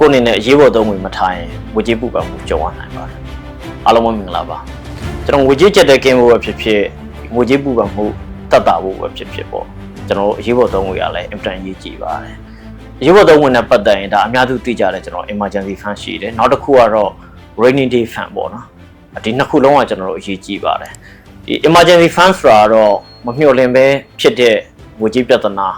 ကိုယ့်အနေနဲ့အရေးပေါ်သုံးဝင်မထားရင်ငွေကြေးပူပန်မှုကြုံရနိုင်ပါတယ်အားလုံးပဲမင်္ဂလာပါကျွန်တော်ငွေကြေးချက်တဲ့ကင်းဖို့ပဲဖြစ်ဖြစ်ငွေကြေးပူပန်မှုတတ်တာဖို့ပဲဖြစ်ဖြစ်ပေါ့ကျွန်တော်အရေးပေါ်သုံးဝင်ရလဲအင်တန်ရေးကြည့်ပါတယ်အရေးပေါ်သုံးဝင်နဲ့ပတ်သက်ရင်ဒါအများစုသိကြတယ်ကျွန်တော် emergency fund ရှိတယ်နောက်တစ်ခုကတော့ rainy day fund ပေါ့နော်ဒီနှစ်ခုလုံးကကျွန်တော်တို့အရေးကြီးပါတယ်ဒီ emergency fund ဆိုတာတော့မမျှော်လင့်ပဲဖြစ်တဲ့ငွေကြေးပြဿနာ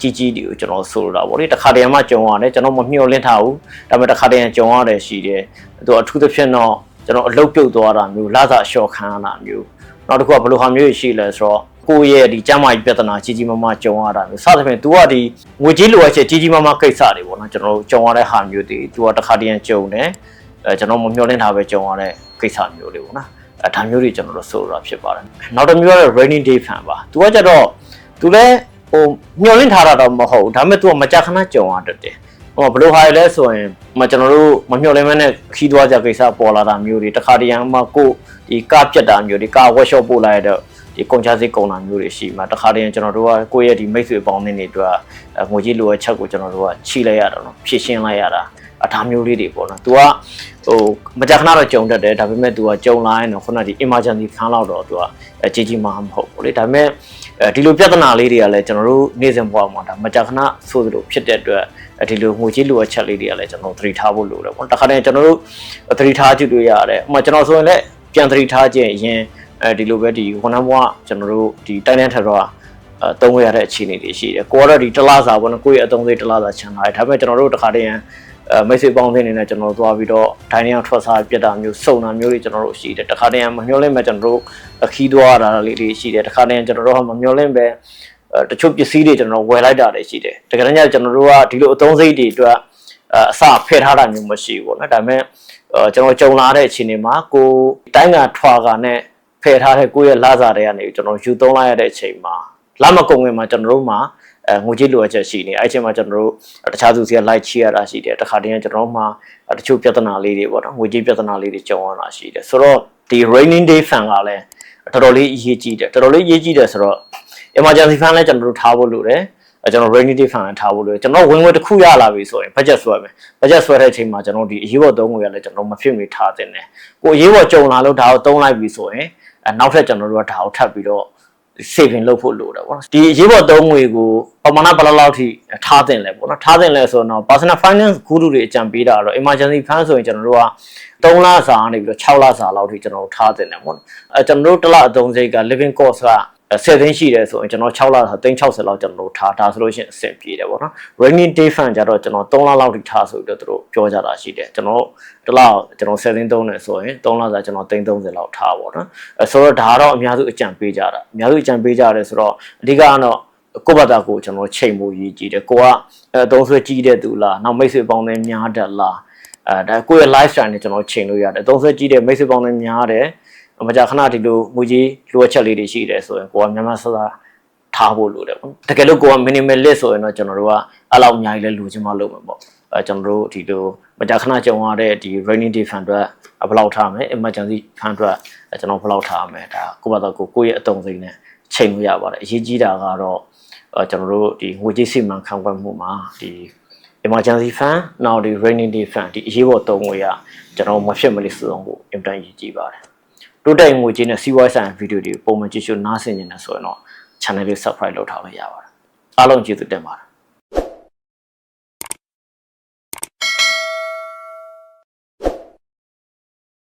ကြီးကြီးတွေကိုကျွန်တော်ဆိုလိုတာဗောလေတခါတည်းမှကြုံရတယ်ကျွန်တော်မမျှော်လင့်ထားဘူးဒါပေမဲ့တခါတည်းကြုံရတယ်ရှိတယ်သူအထူးသဖြင့်တော့ကျွန်တော်အလုတ်ပြုတ်သွားတာမျိုးလာစာအလျှော့ခံရတာမျိုးနောက်တစ်ခုကဘယ်လိုဟာမျိုးရှိလဲဆိုတော့ကိုယ့်ရဲ့ဒီကျန်းမာရေးပြဿနာကြီးကြီးမားမားကြုံရတာမျိုးစသဖြင့် तू ကဒီငွေကြေးလိုအပ်ချက်ကြီးကြီးမားမားကိစ္စတွေပေါ့နော်ကျွန်တော်တို့ကြုံရတဲ့ဟာမျိုးတွေ तू ကတခါတည်းကြုံတယ်အဲကျွန်တော်မမျှော်လင့်ထားပဲကြုံရတဲ့ကိစ္စမျိုးတွေပေါ့နော်အဲဒါမျိုးတွေကျွန်တော်တို့ဆိုလိုတာဖြစ်ပါတယ်နောက်တစ်မျိုးကတော့ rainy day fan ပါ तू ကကြတော့ तू လည်း ဟိုမျှော်လင့်ထားတာတော့မဟုတ်ဘူးဒါပေမဲ့ तू ကမကြာခဏကြုံရတတ်တယ်ဟိုဘယ်လိုဟာလဲဆိုရင်မကျွန်တော်တို့မမျှော်လင့်မဲနဲ့ခီးသွားကြကိစ္စပေါ်လာတာမျိုးတွေတခါတရံမှကိုဒီကားပြတ်တာမျိုးတွေကား workshop ပို့လိုက်တော့ဒီကုန်ချစိတ်ကုန်တာမျိုးတွေရှိမှာတခါတရံကျွန်တော်တို့ကကိုယ့်ရဲ့ဒီမိတ်ဆွေပေါင်းနေတွေအတွက်ငွေကြီးလိုအပ်ချက်ကိုကျွန်တော်တို့ကချိလိုက်ရတာနော်ဖြည့်ရှင်းလိုက်ရတာ အထားမျိုးလေးတွေပေါ့နော်။ तू ကဟိုမကြာခဏတော့ကြုံတတ်တယ်ဒါပေမဲ့ तू ကကြုံလာရင်တော့ခုနကဒီ emergency fund လောက်တော့ तू ကအဲကြီးကြီးမားမဟုတ်ဘူးလေဒါပေမဲ့အဲဒီလိုပြဿနာလေးတွေကလည်းကျွန်တော်တို့နေ့စဉ်ဘဝမှာဒါမကြာခဏဆိုသလိုဖြစ်တဲ့အတွက်ဒီလိုငွေကြေးလိုအပ်ချက်လေးတွေကလည်းကျွန်တော်သတိထားဖို့လိုတယ်ပေါ့။တခါတည်းကျွန်တော်တို့သတိထားကြည့်လို့ရတယ်။ဥပမာကျွန်တော်ဆိုရင်လည်းပြန်သတိထားခြင်းအရင်အဲဒီလိုပဲဒီဝန်ထမ်းဘဝကျွန်တော်တို့ဒီတိုင်းတန်းထက်တော့အဲတုံးရတဲ့အခြေအနေတွေရှိတယ်။ကိုကတော့ဒီတလားစာပေါ့နော်ကိုယ့်ရဲ့အသုံးစိတ်တလားစာချန်လာတယ်။ဒါပေမဲ့ကျွန်တော်တို့တခါတည်း အဲမိတ်ဆွေပေါင်းသင်းနေနဲ့ကျွန်တော်တို့သွားပြီးတော့ဒိုင်းနေအောင်ထွက်စားပြတ်တာမျိုးစုံတာမျိုးတွေကျွန်တော်တို့ရှိတယ်တခါတည်းမမျောလင့်မဲ့ကျွန်တော်တို့အခီးသွားတာလေးတွေရှိတယ်တခါတည်းကျွန်တော်တို့ကမမျောလင့်ပဲအဲတချို့ပစ္စည်းတွေကျွန်တော်ဝယ်လိုက်တာတွေရှိတယ်တကယ်တမ်းကျကျွန်တော်တို့ကဒီလိုအသုံးစိတ်တွေအတွက်အစဖယ်ထားတာမျိုးမရှိဘူးပေါ့နော်ဒါပေမဲ့ကျွန်တော်ကြုံလာတဲ့အခြေအနေမှာကိုတိုင်းကထွာကနဲ့ဖယ်ထားတဲ့ကိုယ့်ရဲ့လာစားတွေကနေကျွန်တော်ယူသုံးလိုက်ရတဲ့အချိန်မှာလမကုံဝင်မှာကျွန်တော်တို့မှာ အဲငွေကြေးလိုအပ်ချက်ရှိနေအဲ့ချိန်မှာကျွန်တော်တို့တခြားသူစီကလိုက်ချရတာရှိတယ်တခါတည်းကျွန်တော်တို့မှာတချို့ပြဿနာလေးတွေပေါ့နော်ငွေကြေးပြဿနာလေးတွေကြုံရတာရှိတယ်ဆိုတော့ဒီ raining day fund ကလည်းတော်တော်လေးအရေးကြီးတယ်တော်တော်လေးအရေးကြီးတယ်ဆိုတော့ emergency fund လည်းကျွန်တော်တို့ထားဖို့လိုတယ်အဲကျွန်တော် rainy day fund ထားဖို့လို့ကျွန်တော်ဝင်ငွေတစ်ခုရလာပြီဆိုရင် budget ဆွဲမယ် budget ဆွဲတဲ့အချိန်မှာကျွန်တော်ဒီအရေးပေါ်သုံးငွေရလဲကျွန်တော်မဖြစ်မီထားတင်တယ်ကိုအရေးပေါ်ကြုံလာလို့ဒါကိုသုံးလိုက်ပြီဆိုရင်အဲနောက်ထပ်ကျွန်တော်တို့ကဒါကိုထပ်ပြီးတော့ saving လုပ်ဖို့လိုတယ်ပေါ့နော်ဒီအရေးပေါ်သုံးငွေကိုပမာဏဘယ်လောက်လောက်ထိထားတင်လဲပေါ့နော်ထားတင်လဲဆိုတော့ personal finance guru တွေအကြံပေးတာတော့ emergency fund ဆိုရင်ကျွန်တော်တို့က3လစာကနေပြီးတော့6လစာလောက်ထိကျွန်တော်တို့ထားတင်တယ်ပေါ့နော်အဲကျွန်တော်တို့တစ်လအသုံးစိတ်က living cost က 10သိန်းရှိတယ်ဆိုရင်ကျွန်တော်6လဆို360လောက်ကျွန်တော်တို့ထားဒါဆိုလို့ရှိရင်အဆင်ပြေတယ်ပေါ့နော် rainy day fund ကြတော့ကျွန်တော်3လလောက်ထိထားဆိုပြီးတော့သူတို့ပြောကြတာရှိတယ်ကျွန်တော်တစ်လကျွန်တော်10သိန်းသုံးတယ်ဆိုရင်3လစာကျွန်တော်330လောက်ထားပေါ့နော်အဲဆိုတော့ဒါကတော့အများစုအကြံပေးကြတာအများစုအကြံပေးကြတယ်ဆိုတော့အဓိကတော့ကိုယ့်ဘာသာကိုကျွန်တော်ချိန်မှုရည်ကြည့်တယ်ကိုကအသုံးဆွဲကြီးတဲ့သူလားနောက်မိတ်ဆွေပေါင်းတဲ့များတယ်လားအဲဒါကိုယ့်ရဲ့ lifestyle နဲ့ကျွန်တော်ချိန်လို့ရတယ်အသုံးဆွဲကြီးတဲ့မိတ်ဆွေပေါင်းတဲ့များတယ် မကြာခဏဒီလိုငွေကြီးလိုအပ်ချက်လေးတွေရှိတယ်ဆိုရင်ကိုကမြန်မာစကားထားဖို့လိုတယ်ပေါ့တကယ်လို့ကိုက minimalist ဆိုရင်တော့ကျွန်တော်တို့ကအဲ့လောက်အများကြီးလဲလိုချင်မှလုပ်မှာပေါ့အဲကျွန်တော်တို့ဒီလိုမကြာခဏကြုံရတဲ့ဒီ rainy day fund အတွက်ဘယ်လောက်ထားမလဲ emergency fund အတွက်ကျွန်တော်ဘယ်လောက်ထားမလဲဒါကိုယ့်ဘာသာကိုကိုယ့်ရဲ့အတုံးစိမ့်နဲ့ချိန်လို့ရပါတယ်အရေးကြီးတာကတော့အဲကျွန်တော်တို့ဒီငွေကြေးစီမံခန့်ခွဲမှုမှာဒီ emergency fund နောက်ဒီ rainy day fund ဒီအရေးပေါ်သုံးငွေရကျွန်တော်မဖြစ်မလို့စုံဖို့အင်တန်ရည်ကြည်ပါတယ် တိုးတက်ငွေကြေးနဲ့စီးပွားဆိုင်ဗီဒီယိုတွေပုံမှန်ကြည့်ရှုနားဆင်နေတယ်ဆိုရင်တော့ channel လေး subscribe လုပ်ထားလို့ရပါတယ်အားလုံးကျေးဇူးတင်ပါတယ်